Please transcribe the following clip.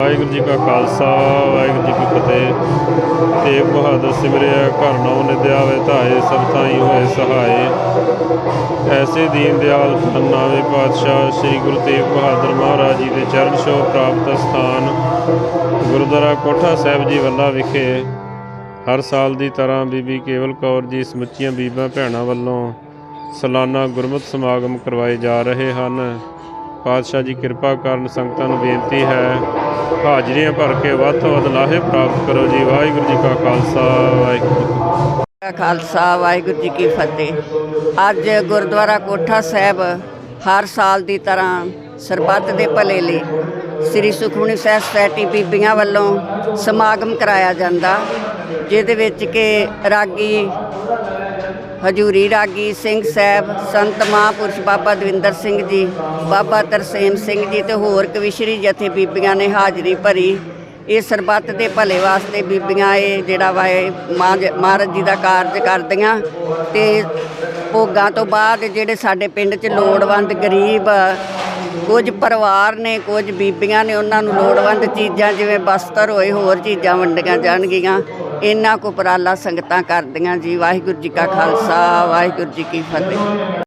ਵਾਹਿਗੁਰੂ ਜੀ ਕਾ ਖਾਲਸਾ, ਵਾਹਿਗੁਰੂ ਜੀ ਕੀ ਫਤਿਹ। ਤੇਗ ਬਹਾਦਰ ਸਿਮਰਿਆ ਘਰ ਨੌ ਨਿਦਿਆਵੇ ਧਾਏ, ਸਭ ਥਾਈ ਹੋਏ ਸਹਾਏ। ਐਸੇ ਦੀਨ ਦਿਆਲ ਨਾਵੇਂ ਪਾਤਸ਼ਾਹ, ਸ੍ਰੀ ਗੁਰੂ ਤੇਗ ਬਹਾਦਰ ਮਹਾਰਾਜ ਜੀ ਦੇ ਚਰਨ ਛੋਹ ਪ੍ਰਾਪਤ ਸਥਾਨ, ਗੁਰਦੁਆਰਾ ਕੋਠਾ ਸਾਹਿਬ ਜੀ ਵੱਲਾ ਵਿਖੇ। ਹਰ ਸਾਲ ਦੀ ਤਰ੍ਹਾਂ ਬੀਬੀ ਕੇਵਲ ਕੌਰ ਜੀ, ਸਮੁੱਚੀਆਂ ਬੀਬਾਂ ਭੈਣਾਂ ਵੱਲੋਂ ਸਾਲਾਨਾ ਗੁਰਮਤਿ ਸਮਾਗਮ ਕਰਵਾਏ ਜਾ ਰਹੇ ਹਨ। ਪਾਤਸ਼ਾਹ ਜੀ ਕਿਰਪਾ ਕਰਨ ਸੰਗਤਾਂ ਨੂੰ ਬੇਨਤੀ ਹੈ ਹਾਜ਼ਰੀਆਂ ਭਰ ਕੇ ਵੱਧ ਤੋਂ ਵੱਧ ਲਾਹੇ ਪ੍ਰਾਪਤ ਕਰੋ ਜੀ। ਵਾਹਿਗੁਰੂ ਜੀ ਕਾ ਖਾਲਸਾ, ਵਾਹਿਗੁਰੂ ਜੀ ਕਾ ਖਾਲਸਾ, ਵਾਹਿਗੁਰੂ ਜੀ ਕੀ ਫਤਿਹ। ਅੱਜ ਗੁਰਦੁਆਰਾ ਕੋਠਾ ਸਾਹਿਬ ਹਰ ਸਾਲ ਦੀ ਤਰ੍ਹਾਂ ਸਰਬੱਤ ਦੇ ਭਲੇ ਲਈ ਸ੍ਰੀ ਸੁਖਮਨੀ ਸਾਹਿਬ ਸੋਸਾਇਟੀ ਬੀਬੀਆਂ ਵੱਲੋਂ ਸਮਾਗਮ ਕਰਾਇਆ ਜਾਂਦਾ, ਜਿਹਦੇ ਵਿੱਚ ਕਿ ਰਾਗੀ ਹਜੂਰੀ ਰਾਗੀ ਸਿੰਘ ਸਾਹਿਬ, ਸੰਤ ਮਹਾਂਪੁਰਸ਼ ਬਾਬਾ ਦਵਿੰਦਰ ਸਿੰਘ ਜੀ, ਬਾਬਾ ਤਰਸੇਮ ਸਿੰਘ ਜੀ ਤੇ ਹੋਰ ਕਵਿਸ਼ਰੀ ਜਥੇ ਬੀਬੀਆਂ ਨੇ ਹਾਜ਼ਰੀ ਭਰੀ। ਇਹ ਸਰਬੱਤ ਦੇ ਭਲੇ ਵਾਸਤੇ ਬੀਬੀਆਂ ਇਹ ਜਿਹੜਾ ਵਾ ਇਹ ਮਾਂ ਜ- ਮਹਾਰਾਜ ਜੀ ਦਾ ਕਾਰਜ ਕਰਦੀਆਂ ਤੇ ਭੋਗਾਂ ਤੋਂ ਬਾਅਦ ਜਿਹੜੇ ਸਾਡੇ ਪਿੰਡ 'ਚ ਲੋੜਵੰਦ ਗਰੀਬ, ਕੁਝ ਪਰਿਵਾਰ ਨੇ, ਕੁਝ ਬੀਬੀਆਂ ਨੇ ਉਹਨਾਂ ਨੂੰ ਲੋੜਵੰਦ ਚੀਜ਼ਾਂ ਜਿਵੇਂ ਬਸਤਰ ਹੋਏ, ਹੋਰ ਚੀਜ਼ਾਂ ਵੰਡੀਆਂ ਜਾਣਗੀਆਂ। ਇੰਨਾ ਕੁ ਉਪਰਾਲਾ ਸੰਗਤਾਂ ਕਰਦੀਆਂ ਜੀ ਵਾਹਿਗੁਰੂ ਜੀ ਕਾ ਖਾਲਸਾ ਵਾਹਿਗੁਰੂ ਜੀ ਕੀ ਫਤਿਹ।